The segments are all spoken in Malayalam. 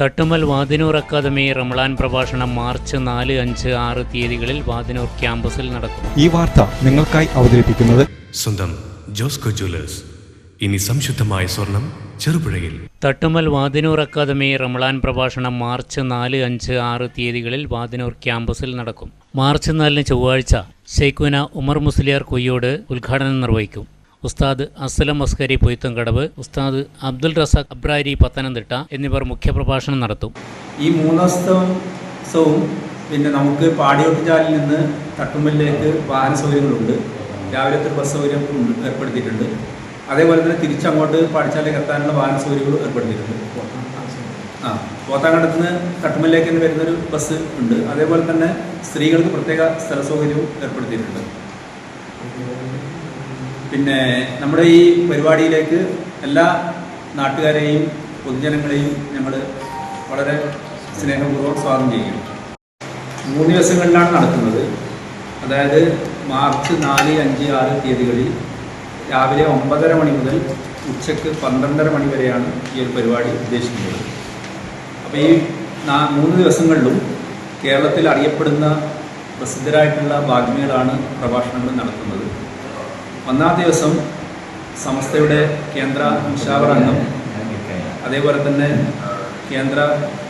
തട്ടുമൽ വാതിനൂർ അക്കാദമി റംളാൻ പ്രഭാഷണം മാർച്ച് നാല് അഞ്ച് ആറ് തീയതികളിൽ വാതിനൂർ ക്യാമ്പസിൽ നടക്കും. ഈ വാർത്ത നിങ്ങൾക്കായി അവതരിപ്പിക്കുന്നത് സ്വന്തം ജോസ്കോ ജ്വല്ലേഴ്സ്. ഇനി സംശുദ്ധമായ സ്വർണം ചെറുപുഴയിൽ. തട്ടുമൽ വാതിനൂർ അക്കാദമി റംളാൻ പ്രഭാഷണം മാർച്ച് നാല് അഞ്ച് ആറ് തീയതികളിൽ വാതിനൂർ ക്യാമ്പസിൽ നടക്കും. മാർച്ച് നാലിന് ചൊവ്വാഴ്ച ഷെയ്ഖുന ഉമർ മുസ്ലിയാർ കൊയ്യോട് ഉദ്ഘാടനം നിർവഹിക്കും. ഉസ്താദ് അസ്ലം അസ്കരി പൊയ്ത്തങ്കടവ് ഉസ്താദ് അബ്ദുൽ റസാഖ് അബ്രാരി പത്തനംതിട്ട എന്നിവർ മുഖ്യപ്രഭാഷണം നടത്തും. ഈ മൂന്നാം പിന്നെ നമുക്ക് പാടിയോട്ടുചാലിൽ നിന്ന് തട്ടുമ്പലിലേക്ക് വാഹന സൗകര്യങ്ങളുണ്ട്. രാവിലത്തെ ബസ് സൗകര്യം ഏർപ്പെടുത്തിയിട്ടുണ്ട്. അതേപോലെ തന്നെ തിരിച്ചങ്ങോട്ട് പാടിച്ചാലേക്ക് എത്താനുള്ള വാഹന സൗകര്യങ്ങളും ഏർപ്പെടുത്തിയിട്ടുണ്ട്. ആ പോത്താങ്കടത്ത് നിന്ന് തട്ടുമ്പലിലേക്ക് തന്നെ വരുന്നൊരു ബസ് ഉണ്ട്. അതേപോലെ തന്നെ സ്ത്രീകൾക്ക് പ്രത്യേക സ്ഥല സൗകര്യവും ഏർപ്പെടുത്തിയിട്ടുണ്ട്. പിന്നെ നമ്മുടെ ഈ പരിപാടിയിലേക്ക് എല്ലാ നാട്ടുകാരെയും പൊതുജനങ്ങളെയും ഞങ്ങൾ വളരെ സ്നേഹപൂർവം സ്വാഗതം ചെയ്യുന്നു. മൂന്ന് ദിവസങ്ങളിലാണ് നടക്കുന്നത്. അതായത് മാർച്ച് നാല് അഞ്ച് ആറ് തീയതികളിൽ രാവിലെ ഒമ്പതര മണി മുതൽ ഉച്ചയ്ക്ക് പന്ത്രണ്ടര മണി വരെയാണ് ഈ ഒരു പരിപാടി ഉദ്ദേശിക്കുന്നത്. അപ്പോൾ ഈ മൂന്ന് ദിവസങ്ങളിലും കേരളത്തിൽ അറിയപ്പെടുന്ന പ്രസിദ്ധരായിട്ടുള്ള വാഗ്മികളാണ് പ്രഭാഷണങ്ങൾ നടത്തുന്നത്. ഒന്നാം ദിവസം സംസ്ഥയുടെ കേന്ദ്ര മുഷാവർ അംഗം അതേപോലെ തന്നെ കേന്ദ്ര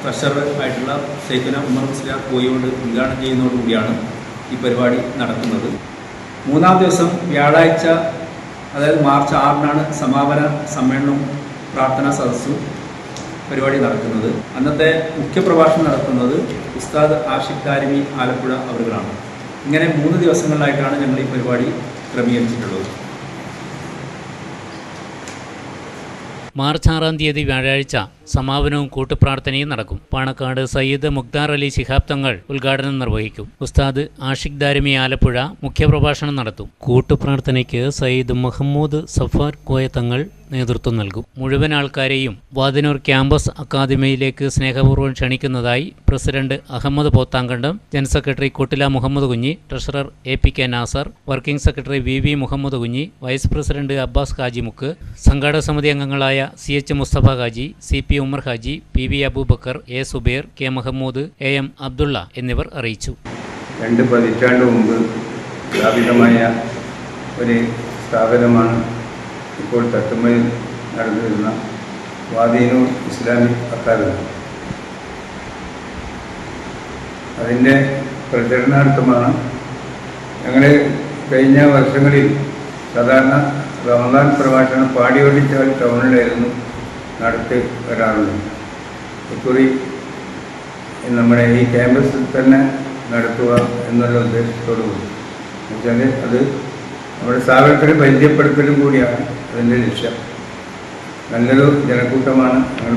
ട്രഷറർ ആയിട്ടുള്ള ഷെയ്ഖുന ഉമർ മുസ്ലിം കോയിയോട് ഉദ്ഘാടനം ചെയ്യുന്നതോടുകൂടിയാണ് ഈ പരിപാടി നടക്കുന്നത്. മൂന്നാം ദിവസം വ്യാഴാഴ്ച അതായത് മാർച്ച് ആറിനാണ് സമാപന സമ്മേളനവും പ്രാർത്ഥനാ സദസ്സും പരിപാടി നടക്കുന്നത്. അന്നത്തെ മുഖ്യപ്രഭാഷണം നടത്തുന്നത് ഉസ്താദ് ആഷിഖ് കാരിമി ആലപ്പുഴ അവരുകളാണ്. ഇങ്ങനെ മൂന്ന് ദിവസങ്ങളിലായിട്ടാണ് ഞങ്ങൾ ഈ പരിപാടി ക്രമീകരിച്ചിട്ടുള്ളത്. മാർച്ച് ആറാം തീയതി വ്യാഴാഴ്ച സമാപനവും കൂട്ടുപ്രാർത്ഥനയും നടക്കും. പാണക്കാട് സയ്യിദ് മുഖ്താർ അലി ശിഹാബ് തങ്ങൾ ഉദ്ഘാടനം നിർവഹിക്കും. ഉസ്താദ് ആഷിഖ് ദാരിമി ആലപ്പുഴ മുഖ്യപ്രഭാഷണം നടത്തും. കൂട്ടുപ്രാർത്ഥനയ്ക്ക് സയ്യിദ് മുഹമ്മൂദ് സഫാർ കോയ തങ്ങൾ നേതൃത്വം നൽകും. മുഴുവൻ ആൾക്കാരെയും വാതിനൂർ ക്യാമ്പസ് അക്കാദമിയിലേക്ക് സ്നേഹപൂർവം ക്ഷണിക്കുന്നതായി president Ahammed Pothankandam general secretary Kottila Muhammad Kunhi treasurer A P K Nasar working secretary V V Muhammad Kunhi vice president Abbas ഹാജിമുക്ക് സംഘാടക സമിതി അംഗങ്ങളായ C H Mustafa Haji C P Umar Haji P V Abubakar A Subair K Mahmood A M Abdulla എന്നിവർ അറിയിച്ചു. രണ്ട് പതിറ്റാണ്ട് മുമ്പ് സ്ഥാപിതമായ ഒരു സ്ഥാപനമാണ് ഇപ്പോൾ തട്ടുമ്മയിൽ നടന്നു വരുന്ന വാദീനൂർ ഇസ്ലാമിക് അക്കാദമി. അതിന്റെ പ്രചരണാർത്ഥമാണ് ഞങ്ങൾ കഴിഞ്ഞ വർഷങ്ങളിൽ സാധാരണ റമദാൻ പ്രഭാഷണം പാടിയോടിച്ചാൽ ടൗണിലായിരുന്നു നടത്തി വരാറുള്ളത്. ഇക്കുറി നമ്മുടെ ഈ ക്യാമ്പസിൽ തന്നെ നടത്തുക എന്നുള്ള ഉദ്ദേശത്തോടു കൂടി എന്നുവെച്ചാൽ അത് നമ്മുടെ സ്ഥാപനത്തിന് പരിചയപ്പെടുത്തലും കൂടിയാണ്. അതിന്റെ ലക്ഷ്യം നല്ലൊരു ജനക്കൂട്ടമാണ് ഞങ്ങൾ